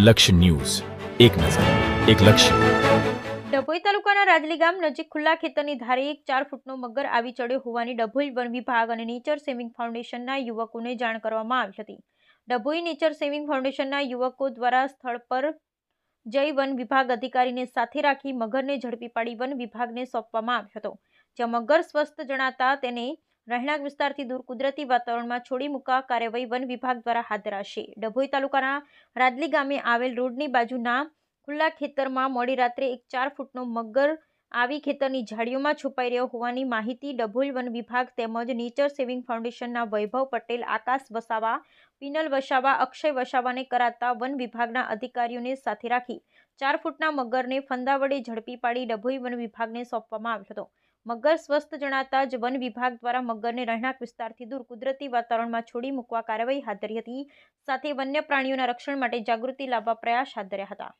લક્ષ્ય ન્યૂઝ. એક નજર, એક લક્ષ્ય. ડભોઈ તાલુકાના રાજલી ગામ નજીક ખુલ્લા ખેતરની ધારે એક ચાર ફૂટનો મગર આવી ચડ્યો હોવાની ડભોઈ વન વિભાગ અને નેચર સેવિંગ ફાઉન્ડેશનના યુવકોને જાણ કરવામાં આવી હતી. ડભોઈ નેચર સેવિંગ ફાઉન્ડેશનના યુવકો દ્વારા સ્થળ પર જઈ વન વિભાગ અધિકારીને સાથે રાખી મગરને ઝડપી પાડી વન વિભાગને સોંપવામાં આવ્યો હતો. જ્યાં મગર સ્વસ્થ જણાતા તેને રહેણાંક વિસ્તારથી દૂર કુદરતી વાતાવરણમાં છોડી મૂકવા કાર્યવાહી વન વિભાગ દ્વારા હાથ ધરાશે. ડભોઈ તાલુકાના રાદલી ગામે આવેલ રોડની બાજુના ખુલ્લા ખેતરમાં મોડી રાત્રે એક ચાર ફૂટનો મગર આવી ખેતરની ઝાડીઓમાં છુપાઈ રહ્યો હોવાની માહિતી ડભોઈ વન વિભાગ તેમજ નેચર સેવિંગ ફાઉન્ડેશનના વૈભવ પટેલ, આકાશ વસાવા, પિનલ વસાવા, અક્ષય વસાવાને કરાતા વન વિભાગના અધિકારીઓને સાથે રાખી ચાર ફૂટના મગરને ફંદા વડે ઝડપી પાડી ડભોઈ વન વિભાગને સોંપવામાં આવ્યો હતો. મગર સ્વસ્થ જણાતા જ વન વિભાગ દ્વારા મગરને રહેણાંક વિસ્તારથી દૂર કુદરતી વાતાવરણમાં છોડી મૂકવા કાર્યવાહી હાથ ધરી હતી. સાથે વન્ય પ્રાણીઓના રક્ષણ માટે જાગૃતિ લાવવા પ્રયાસ હાથ ધર્યા હતા.